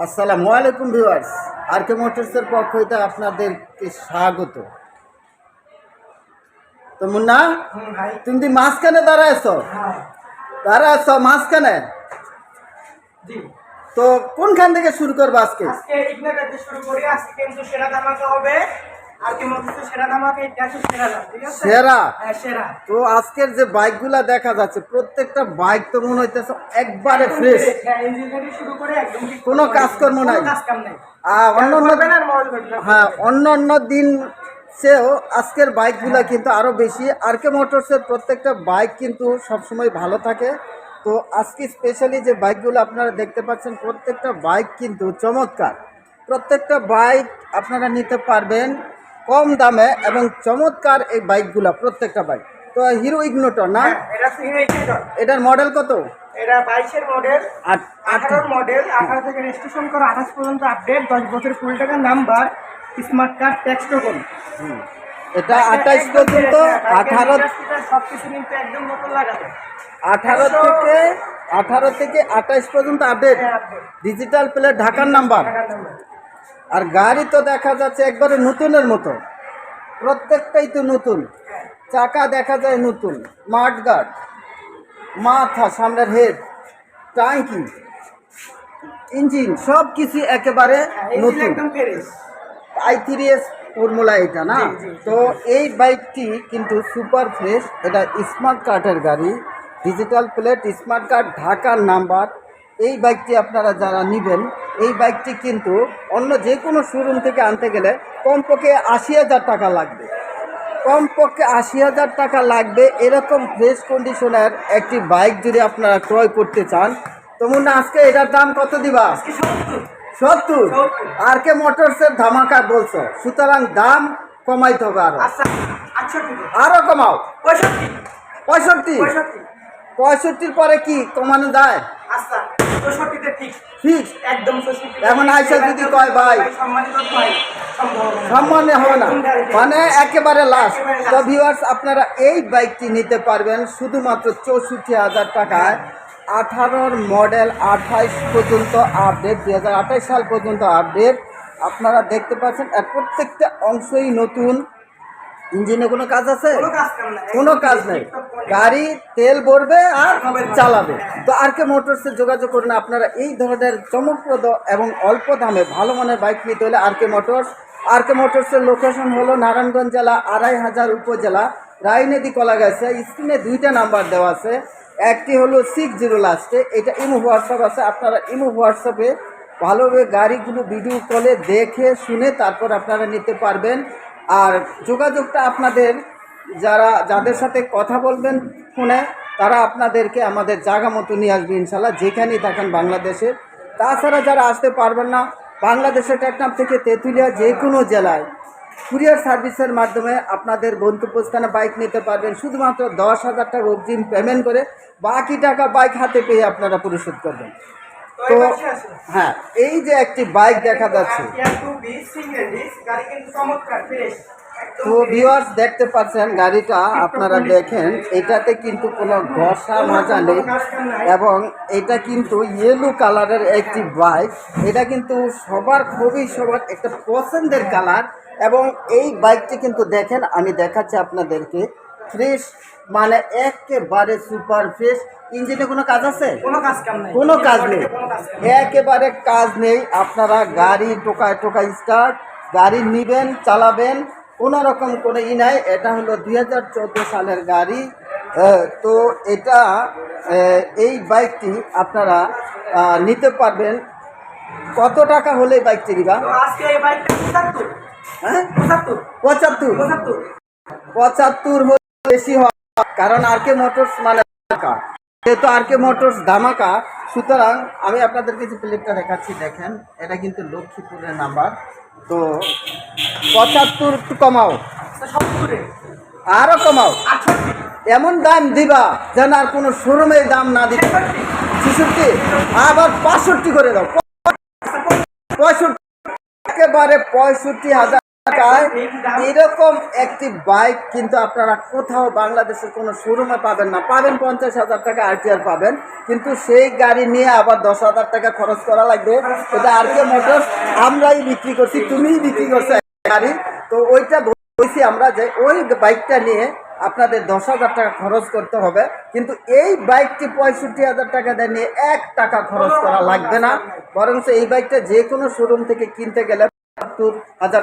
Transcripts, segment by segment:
আসসালামু আলাইকুম ভিউয়ার্স আর কে মোটরসের পক্ষ হইতে আপনাদেরকে স্বাগত। তো মুন্না তুমি মাঝখানে দাঁড়ায় আছো? হ্যাঁ দাঁড়ায় আছো মাঝখানে? জি। তো কোনখান থেকে শুরু করব আজকে? আজকে শুরু করি আজকে কিন্তু সেরা ধামাকা হবে আর কি মধ্যে সেরা ধামাকা এটা হচ্ছে সেরা দাম ঠিক আছে? সেরা? হ্যাঁ সেরা। তো আজকের যে বাইকগুলা দেখা যাচ্ছে প্রত্যেকটা বাইক তো মনে হইতেছে একবারে ফ্রেশ হ্যাঁ ইঞ্জিন শুরু করে একদম কোনো কাজকর্ম নাই। কাজ কাম নাই আর অন্য হ্যাঁ অন্য অন্য দিন চেয়েও আজকের বাইকগুলা কিন্তু আরও বেশি। আর কে মোটরসের প্রত্যেকটা বাইক কিন্তু সবসময় ভালো থাকে। তো আজকে স্পেশালি যে বাইকগুলো আপনারা দেখতে পাচ্ছেন প্রত্যেকটা বাইক কিন্তু চমৎকার। প্রত্যেকটা বাইক আপনারা নিতে পারবেন। কম দামে এবং চমৎকার এই বাইকগুলা প্রত্যেকটা বাইক। তো হিরো ইগনোটর না? হ্যাঁ, এটার মডেল কত? এটা বাইশের মডেল আঠারোর মডেল আঠারো থেকে রেজিস্ট্রেশন করা আঠাশ পর্যন্ত আপডেট দশ বছর কুড়ি টাকা number smart card tax token এটা আঠাইশ পর্যন্ত আঠারো সব কিছু কিন্তু একদম নতুন লাগাবে। আঠারো থেকে আঠারো থেকে আঠাইশ পর্যন্ত আপডেট ডিজিটাল প্লেট ঢাকার নাম্বার আর গাড়ি তো দেখা যাচ্ছে একবারে নতুনের মতো। প্রত্যেকটাই তো নতুন। চাকা দেখা যায় নতুন। মাঠ গার্ড। মাথা সামনের হেড টাঙ্কি ইঞ্জিন সব কিছু একেবারে নতুন। আই থ্রি এস ফর্মুলা এটা না। তো এই বাইকটি কিন্তু সুপার ফ্রেশ। এটা স্মার্ট কার্ডের গাড়ি। ডিজিটাল প্লেট স্মার্ট কার্ড ঢাকার নাম্বার। এই বাইকটি আপনারা যারা নেবেন এই বাইকটি কিন্তু অন্য যে কোনো শোরুম থেকে আনতে গেলে কমপক্ষে আশি হাজার টাকা লাগবে। কমপক্ষে আশি হাজার টাকা লাগবে এরকম ফ্রেশ কন্ডিশনের একটি বাইক যদি আপনারা ক্রয় করতে চান। তো মনে হয় আজকে এটার দাম কত দিবা? সত্তর। আর কে মোটরসের ধামাকা বলছো? সুতরাং দাম কমাইতে হবে আরও। আচ্ছা আরও কমাও। পঁয়ষট্টি। পঁয়ষট্টি? পঁয়ষট্টি। পঁয়ষট্টির পরে কি কমানো যায়? আচ্ছা। চৌষট্টিতে ঠিক। ফিক্স একদম এখন আইসা যদি কয় ভাই, সম্মানিত ভাই। সম্মানে হবে না। মানে একেবারে লাস্ট তো ভিউয়ার্স আপনারা এই বাইকটি নিতে পারবেন শুধুমাত্র চৌষট্টি হাজার টাকায়। আঠারোর মডেল আঠাইশ পর্যন্ত আপডেট দুই হাজার আঠাইশ সাল পর্যন্ত আপডেট আপনারা দেখতে পাচ্ছেন আর প্রত্যেকটা অংশই নতুন। ইঞ্জিনে কোনো কাজ আছে? কোনো কাজ নাই। গাড়ি, তেল ভরবে আর চালাবে। তো আর কে মোটরসে যোগাযোগ করুন, আপনারা এই ধরনের চমকপ্রদ এবং অল্প দামে ভালো মানের বাইক নিতে হলে আর কে মোটরস। আর কে মোটরসের লোকেশন হলো নারায়ণগঞ্জ জেলা, আড়াই হাজার উপজেলা, রায়নদী কলাগাছে। স্ক্রিনে দুইটা নাম্বার দেওয়া আছে। একটি হলো সিক্স জিরো লাস্টে এটা ইমো হোয়াটসঅ্যাপ আছে। আপনারা ইমো হোয়াটসঅ্যাপে ভালোভাবে গাড়িগুলো ভিডিও কলে দেখে, শুনে তারপর আপনারা নিতে পারবেন। আর যোগাযোগটা আপনাদের যারা যাদের সাথে কথা বলবেন ফোনে তারা আপনাদেরকে আমাদের জায়গা মতো নিয়ে আসবে ইনশাল্লাহ যেখানেই থাকেন বাংলাদেশে তাছাড়া যারা আসতে পারবেন না বাংলাদেশের টেকনাম থেকে তেঁতুলিয়া যে কোনো জেলায় কুরিয়ার সার্ভিসের মাধ্যমে আপনাদের গন্তব্যস্থানে বাইক নিতে পারবেন। শুধুমাত্র দশ হাজার টাকা অগ্রিম পেমেন্ট করে বাকি টাকা বাইক হাতে পেয়ে আপনারা পরিশোধ করবেন। তো? হ্যাঁ এই যে একটি বাইক দেখা যাচ্ছে। Tier 2B single disc, গাড়ি কিন্তু চমৎকার, fresh, একদম তো। ভিউয়ার্স দেখতে পাচ্ছেন গাড়িটা আপনারা দেখেন এটাতে কিন্তু কোনো ঘষা মাজা নেই এবং এটা কিন্তু ইয়েলো কালারের একটি বাইক এটা কিন্তু সবার খুবই সবার একটা পছন্দের কালার এবং এই বাইকটি কিন্তু দেখেন আমি দেখাচ্ছি আপনাদেরকে। ফ্রেশ মানে একেবারে সুপার ফ্রেশ ইঞ্জিনে কোনো কাজ আছে? কোনো কাজ নাই। একেবারে কাজ নেই। আপনারা গাড়ি টোকায় টোকায় স্টার্ট গাড়ি নিবেন চালাবেন। কোনো রকম কোনো ই নাই এটা হলো দুই হাজার চোদ্দ সালের গাড়ি। তো এটা এই বাইকটি আপনারা নিতে পারবেন। কত টাকা হলে বাইকটি নিবা তো আজকে এই বাইকটা 75, 75, পঁচাত্তর। পঁচাত্তর? হলে বেশি হয় কারণ আর কে মোটরস মানে যেহেতু আর কে মোটরস ধামাকা সুতরাং আমি আপনাদের কিছু প্লেটটা দেখাচ্ছি দেখেন এটা কিন্তু লক্ষ্মীপুরের নাম্বার। তো পঁচাত্তর একটু কমাও। তো 70 আরও কমাও। এমন দাম দিবা যেন আর কোনো শোরুমের দাম না দিতে। 63, ছেষট্টি? আবার পাঁচষট্টি করে দাও। পঁয়ষট্টি। একেবারে পঁয়ষট্টি হাজার। এরকম একটি বাইক কিন্তু আপনারা কোথাও বাংলাদেশের কোনো শোরুমে পাবেন না। পাবেন পঞ্চাশ হাজার টাকা আরটিআর পাবেন, কিন্তু সেই গাড়ি নিয়ে আবার দশ হাজার টাকা খরচ করা লাগবে। এটা আর কে মোটরস আমরাই বিক্রি করছি, তুমিই বিক্রি করছ গাড়ি। তো ওইটা বলছি আমরা যে ওই বাইকটা নিয়ে আপনাদের দশ হাজার টাকা খরচ করতে হবে, কিন্তু এই বাইকটি পঁয়ষট্টি হাজার টাকা দিয়ে নিয়ে এক টাকা খরচ করা লাগবে না। বরং এই বাইকটা যে কোনো শোরুম থেকে কিনতে গেলে সত্তর হাজার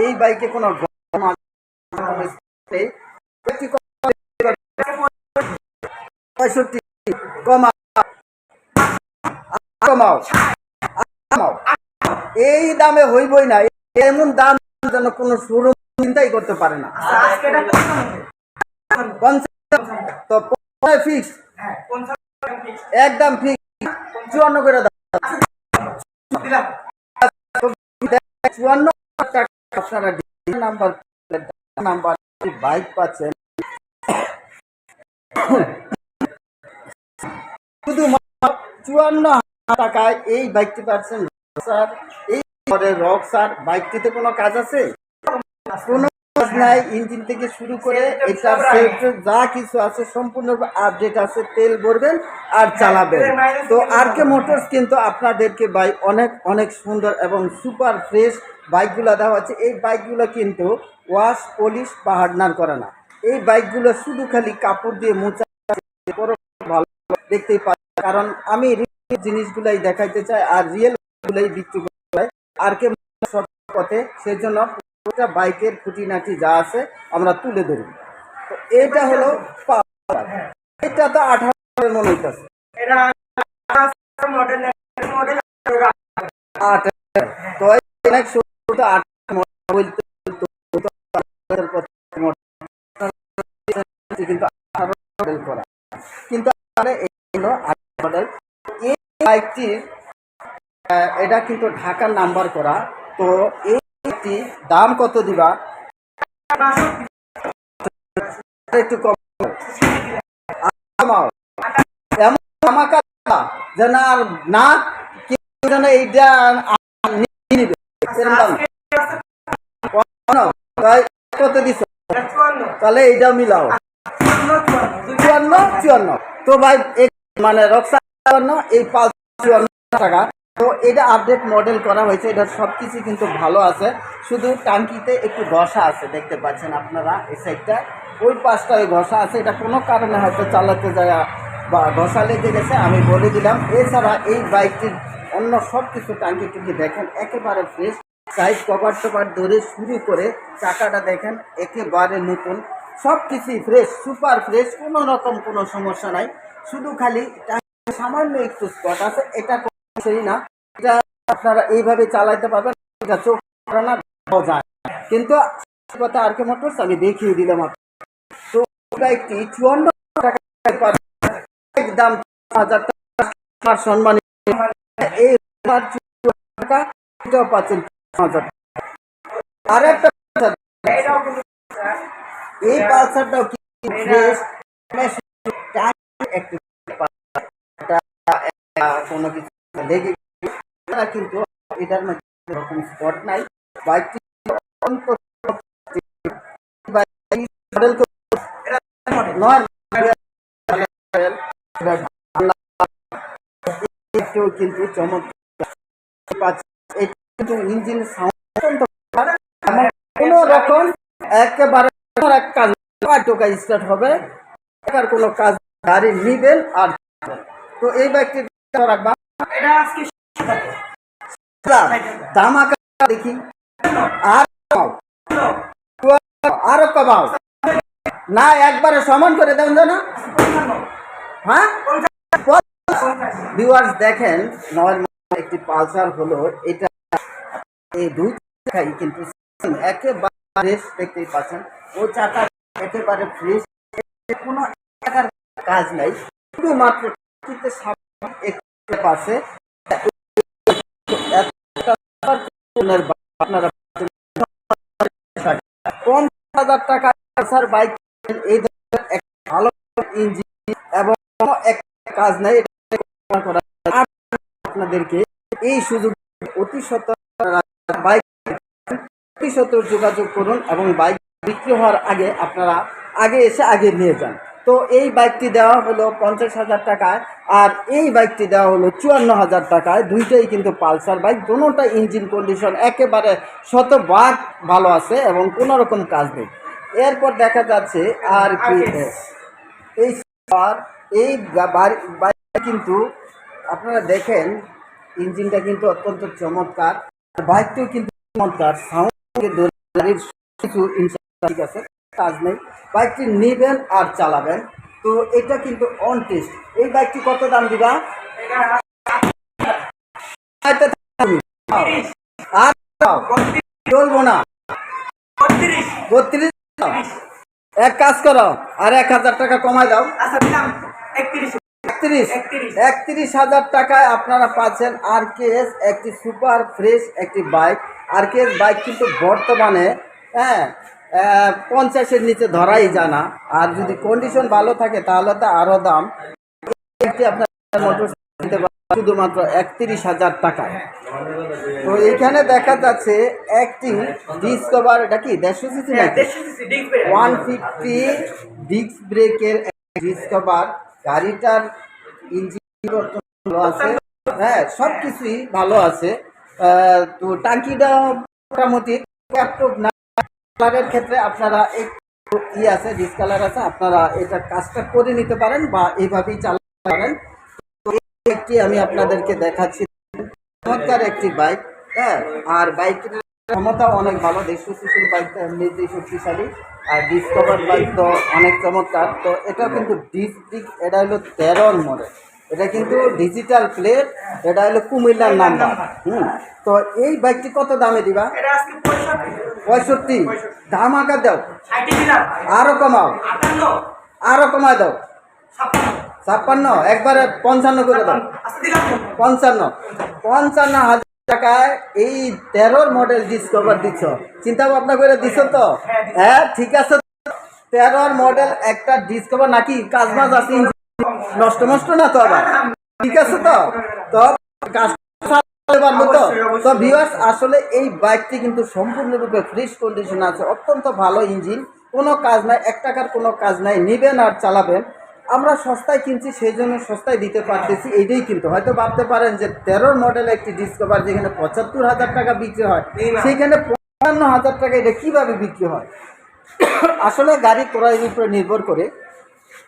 এই বাইকে কোনো এই দামে হইবই না এমন দাম যেন কোনো শোরুম চিন্তাই করতে পারে না ফিক্স হ্যাঁ। একদম ফিক্স চুয়ান্ন করে দিলাম। চুয়ান্ন টাকা আপনারা নাম্বার নাম্বার বাইক পাচ্ছেন। শুধু চুয়ান্ন টাকায় এই বাইকটি পাচ্ছেন স্যার। এই রক স্যার। বাইকটিতে কোনো কাজ আছে? কোনো নাই ইঞ্জিন থেকে শুরু করে এটার যা কিছু আছে সম্পূর্ণ আপডেট আছে তেল ভরবেন আর চালাবেন। তো আর কে মোটরস কিন্তু আপনাদেরকে বাইক অনেক অনেক সুন্দর এবং সুপার ফ্রেশ বাইকগুলো দেওয়া হচ্ছে এই বাইকগুলো কিন্তু ওয়াশ পলিশ বা হার্ডনার করে না। এই বাইকগুলো শুধু খালি কাপড় দিয়ে মোচা ভালো দেখতেই পাই কারণ আমি জিনিসগুলাই দেখাইতে চাই আর রিয়েল গুলাই বিক্রি করতে চাই। আর কে পথে সেই জন্য পুরোটা বাইকের খুঁটিনাটি যা আছে আমরা তুলে ধরি। তো এটা হলো এটা তো আঠারো মনে হইতেছে এটা মডেল মডেল আট তো অনেক শুরুতে বলতে কিন্তু আঠারো মডেল করা। কিন্তু আমাদের এই হলো আট মডেল। এই বাইকটির আহ, এটা কিন্তু ঢাকার নাম্বার করা। তো এই বাইকটি দাম কত দিবা? একটু কম এমন না এইটা মিলাও। মানে রক্সা এই পাঁচ চুয়ান্ন টাকা। তো এটা আপডেট মডেল করা হয়েছে, এটা সব কিছুই কিন্তু ভালো আছে। শুধু টাঙ্কিতে একটু ঘষা আছে, দেখতে পাচ্ছেন আপনারা এই সাইডটা ওই পাশটা ওই ঘষা আছে, এটা কোনো কারণে হয়তো চালাতে যায় বা ঘষা লেগে গেছে, আমি বলে দিলাম। এছাড়া এই বাইকটির অন্য সব কিছু টাঙ্কি টুকি দেখেন, একেবারে ফ্রেশ সাইড কভার টভার ধরে শুরু করে চাকাটা দেখেন, একেবারে নতুন। সব কিছুই ফ্রেশ সুপার ফ্রেশ কোনো রকম কোনো সমস্যা নাই। শুধু খালি সামান্য একটু স্পট আছে, এটা কোনো না এটা আপনারা এইভাবে চালাইতে পারবেন এটা চোখ না যায় কিন্তু কথা আর কে মোটরস আমি দেখিয়ে দিলাম তো বাইকটি চুয়ান্ন টাকা। একদম হাজার টাকা। সম্মানিত এই টাকা এটাও পাচ্ছেন হাজার আর একটা এই পালসারটাও কি ফ্রেশ একটু এটা, আহ, কোনো কিছু লেগে কিন্তু এটার মধ্যে এরকম স্পট নাই। বাইকটি কিন্তু ইঞ্জিন সাউন্ড কোন রকম একেবারে এক কাজ টোকা স্টার্ট হবে কোনো কাজ গাড়ি নিবেন আর তো এই বাইকটি রাখবা এটা আজকে দেখি। আর। আরও কমাও। না, একবারে সমান করে দেন না হ্যাঁ? ভিউয়ার্স দেখেন নর্মাল একটি পালসার হলো, এটা এই দুই কিন্তু একেবারে দেখতেই পাচ্ছেন। ও চাকা একেবারে ফ্রেশ কোনো কাজ নাই। শুধুমাত্র কিন্তু পাশে। কম হাজার টাকা বাইক এই ধরনের এক ভালো ইঞ্জিন এবং এক কাজ নাই আপনাদেরকে এই সুযোগ অতি বাইক অতি যোগাযোগ করুন এবং বাইক বিক্রি হওয়ার আগে আপনারা আগে এসে আগে নিয়ে যান। তো এই বাইকটি দেওয়া হলো পঞ্চাশ হাজার টাকায় আর এই বাইকটি দেওয়া হলো চুয়ান্ন হাজার টাকায়। দুইটাই কিন্তু পালসার বাইক দুটোটা ইঞ্জিন কন্ডিশন একেবারে শতভাগ ভালো আছে এবং কোনো রকম কাজ নেই। এরপর দেখা যাচ্ছে আর কি এই এই বাইকটা কিন্তু আপনারা দেখেন ইঞ্জিনটা কিন্তু অত্যন্ত চমৎকার। আর বাইকটিও কিন্তু চমৎকার। সাউন্ড কিছু ঠিক আছে। কাজ নেই। বাইকটি নেবেন আর চালাবেন। তো এটা কিন্তু অন টেস্ট এই বাইকটি কত দাম দিবা? চলবো না। বত্রিশ। এক কাজ করো, আর এক হাজার টাকা কমায় দাও। একত্রিশ। একত্রিশ হাজার টাকায় আপনারা পাচ্ছেন আর কে এস একটি সুপার ফ্রেশ একটি bike. R K S bike কিন্তু বর্তমানে হ্যাঁ পঞ্চাশের নিচে ধরাই জানা আর যদি কন্ডিশন ভালো থাকে তাহলে তো আরও দাম। আপনার মোটর শুধুমাত্র একত্রিশ হাজার টাকায়। তো এইখানে দেখা যাচ্ছে একটি ডিসকভার এটা কি? দেড়শো সিসি ওয়ান ফিফটি ডিস্ক ব্রেকের ডিসকভার গাড়িটার ইঞ্জিন ভালো আছে। হ্যাঁ সব কিছুই ভালো আছে। তো টাঙ্কিটা মোটামুটি ল্যাপটপ না কালারের ক্ষেত্রে আপনারা একটু ই আছে ডিসকালার আছে, আপনারা এটা কাজটা করে নিতে পারেন বা এইভাবেই চালাতে পারেন। একটি আমি আপনাদেরকে দেখাচ্ছি। চমৎকার একটি বাইক হ্যাঁ? আর বাইকের ক্ষমতা অনেক ভালো দেড়শো সিসির বাইকটা এমনিতেই শক্তিশালী। আর ডিসকভার বাইক তো অনেক চমৎকার। তো এটা কিন্তু ডিস ডিক এটা হলো তেরোর মডেল এটা কিন্তু ডিজিটাল প্লেট এটা হলো কুমিল্লার নাম্বার হুম। তো এই বাইকটি কত দামে দিবা? পঁয়ষট্টি। দাম আকার দাও। আরও কমাও। আরও কমায় দাও। ছাপ্পান্ন। একবারে পঞ্চান্ন করে দাও। আচ্ছা পঞ্চান্ন। পঞ্চান্ন হাজার টাকায় এই তেরোর মডেল ডিসকভার দিচ্ছ। চিন্তা ভাবনা করে দিছ তো? হ্যাঁ ঠিক আছে। তেরোর মডেল একটা ডিসকভার নাকি কাজ মাজ আছে? নষ্ট নষ্ট না তো আবার? ঠিক আছে তো? তো আসলে এই বাইকটি কিন্তু সম্পূর্ণরূপে কন্ডিশন আছে, অত্যন্ত ভালো ইঞ্জিন কোনো কাজ নাই, এক টাকার কোনো কাজ নাই, নেবেন আর চালাবেন। আমরা সস্তায় কিনছি সেই জন্য সস্তায় দিতে পারতেছি এটাই কিন্তু। হয়তো ভাবতে পারেন যে তেরোর মডেল একটি ডিসকভার যেখানে পঁচাত্তর হাজার টাকা বিক্রি হয়, সেইখানে পঞ্চান্ন হাজার টাকা এটা কীভাবে বিক্রি হয়? আসলে গাড়ি ক্রয়ের উপরে নির্ভর করে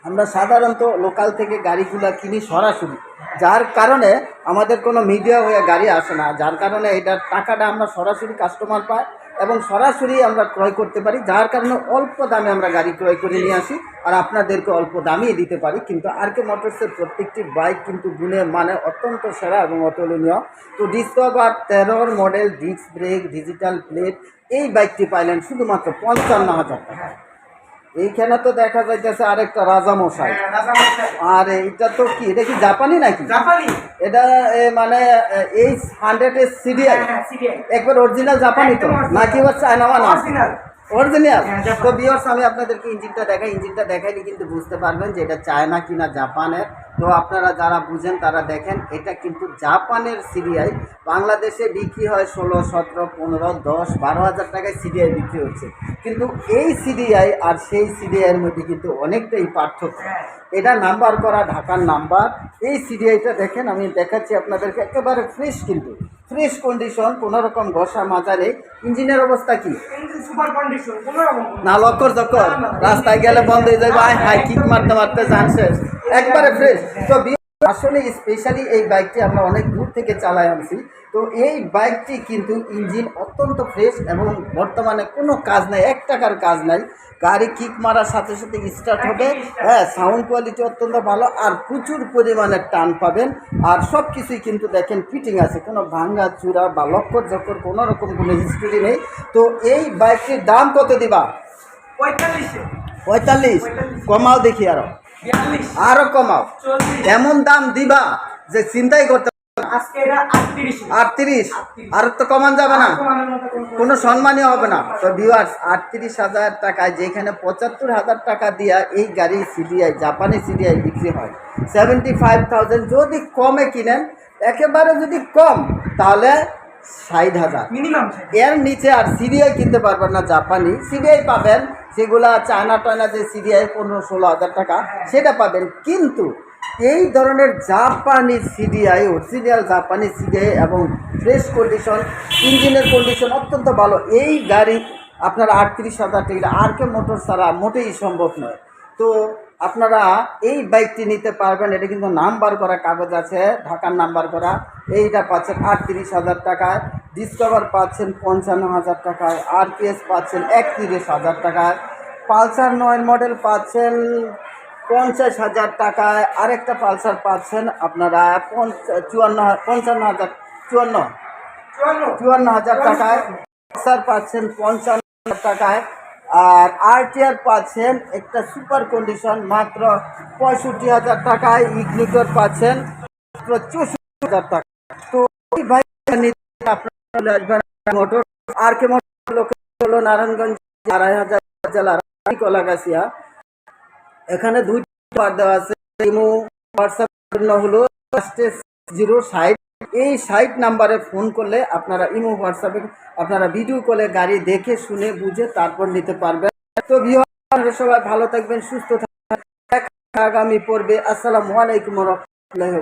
আমরা সাধারণত লোকাল থেকে গাড়িগুলো কিনি সরাসরি। যার কারণে আমাদের কোনো মিডিয়া হয়ে গাড়ি আসে না। যার কারণে এটার টাকাটা আমরা সরাসরি কাস্টমার পাই এবং সরাসরি আমরা ক্রয় করতে পারি। যার কারণে অল্প দামে আমরা গাড়ি ক্রয় করে নিয়ে আসি আর আপনাদেরকে অল্প দামিয়ে দিতে পারি। কিন্তু আর কে মোটরসের প্রত্যেকটি বাইক কিন্তু গুণের মানে অত্যন্ত সেরা এবং অতুলনীয়। তো ডিসকভার তেরোর model disc brake digital plate এই বাইকটি পাইলেন শুধুমাত্র পঞ্চান্ন হাজার টাকা। এইখানে তো দেখা যাইতেছে আরেকটা রাজা মশাই হ্যাঁ, মশাই। আর এটা তো কি? এটা কি জাপানি নাকি? জাপানি। এটা মানে এইচ হান্ড্রেড এর সিডিআই হ্যাঁ হ্যাঁ সিরিয়াল একবার অরিজিনাল জাপানি তো? নাকি হচ্ছে অরিজিনাল তো বিয়র্স আমি আপনাদেরকে ইঞ্জিনটা দেখাই। ইঞ্জিনটা দেখাইনি কিন্তু বুঝতে পারবেন যে এটা চায়না কিনা জাপানের। তো আপনারা যারা বুঝেন, তারা দেখেন, এটা কিন্তু জাপানের সিরিয়ায় বাংলাদেশে বিক্রি হয় ষোলো, সতেরো, পনেরো, দশ, বারো হাজার টাকায় সিরিয়ায় বিক্রি হচ্ছে। কিন্তু এই সিরিয়ায় আর সেই সিরিয়ার মধ্যে কিন্তু অনেকটাই পার্থক্য। এটা নাম্বার করা ঢাকার নাম্বার। এই সিরিয়াইটা দেখেন, আমি দেখাচ্ছি আপনাদেরকে, একেবারে ফ্রেশ কিন্তু। ফ্রেশ কন্ডিশন কোনো রকম ঘষা মাজারে ইঞ্জিনের অবস্থা কি? না লক্কর চক্কর রাস্তায় গেলে বন্ধ হয়ে যাবে। হাই কিক মারতে মারতে জানছে একবারে ফ্রেশ তো আসলে স্পেশালি এই বাইকটি আমরা অনেক দূর থেকে চালাই আনছি। তো এই বাইকটি কিন্তু ইঞ্জিন অত্যন্ত ফ্রেশ এবং বর্তমানে কোনো কাজ নাই এক টাকার কাজ নাই। গাড়ি কিক মারার সাথে সাথে স্টার্ট হবে। হ্যাঁ সাউন্ড কোয়ালিটি অত্যন্ত ভালো আর প্রচুর পরিমাণে টান পাবেন। আর সব কিছুই কিন্তু দেখেন ফিটিং আছে কোনো ভাঙ্গা চূড়া বা লক্কর ঝক্কর কোনো রকম কোনো হিস্ট্রি নেই। তো এই বাইকটির দাম কত দিবা? পঁয়তাল্লিশে। পঁয়তাল্লিশ। কমাও দেখি আরও। আরও কমাও। এমন দাম দিবা যে চিন্তাই করতে আটত্রিশে। আর তো কমান যাবে না। কোনো সম্মানই হবে না। তো ভিউয়ার্স আটত্রিশ হাজার টাকায় যেখানে পঁচাত্তর হাজার টাকা দিয়া এই গাড়ি সিডিআই জাপানি সিডিআই বিক্রি হয় সেভেন্টি ফাইভ থাউজেন্ড যদি কমে কিনেন একেবারে যদি কম তাহলে ষাট হাজার। মিনিমাম এর নিচে আর সিডিআই কিনতে পারবেন না জাপানি। সিডিআই পাবেন সেগুলা চায়না টায়না যে সিডিআই পনেরো ষোলো হাজার টাকা সেটা পাবেন। কিন্তু এই ধরনের জাপানি সিডিআই অরিজিনাল জাপানি সিডিআই এবং ফ্রেশ কন্ডিশন ইঞ্জিনের কন্ডিশন অত্যন্ত ভালো। এই গাড়ি আপনার আটত্রিশ হাজার টাকা আর কে মোটর ছাড়া মোটেই সম্ভব নয়। তো আপনারা এই বাইকটি নিতে পারবেন। এটা কিন্তু নাম্বার করা কাগজ আছে, ঢাকার নাম্বার করা। এইটা পাচ্ছেন আটত্রিশ হাজার টাকায় ডিসকভার পাচ্ছেন পঞ্চান্ন হাজার টাকায় আরপিএস পাচ্ছেন একত্রিশ হাজার টাকায় পালসার নয় মডেল পাচ্ছেন পঞ্চাশ হাজার টাকায় আরেকটা পালসার পাচ্ছেন আপনারা চুয়ান্ন পঞ্চান্ন হাজার চুয়ান্ন চুয়ান্ন। হাজার টাকায় স্যার পাচ্ছেন পঞ্চান্ন হাজার টাকায়। আর আরটিআর পাচ্ছেন একটা সুপার কন্ডিশন মাত্র পঁয়ষট্টি হাজার টাকায় ইগনিটর পাচ্ছেন মাত্র চৌষট্টি হাজার টাকা। তো ভাই আপনারা আসবেন মোটর আর কে মোটর হলো নারায়ণগঞ্জ আড়াই হাজার জেলার কলাগাছিয়া। এখানে দুই পার দেওয়া আছে। ইমো হোয়াটসঅ্যাপ হলো। জিরো সাইট এই সাইট নাম্বারে ফোন করলে আপনারা ইমো হোয়াটসঅ্যাপে আপনারা ভিডিও কলে গাড়ি দেখে, শুনে, বুঝে তারপর নিতে পারবেন। তো ভিউয়ার সবাই ভালো থাকবেন, সুস্থ থাকবেন। আগামী পর্বে। আসসালামু আলাইকুম রহমতুল্লাহি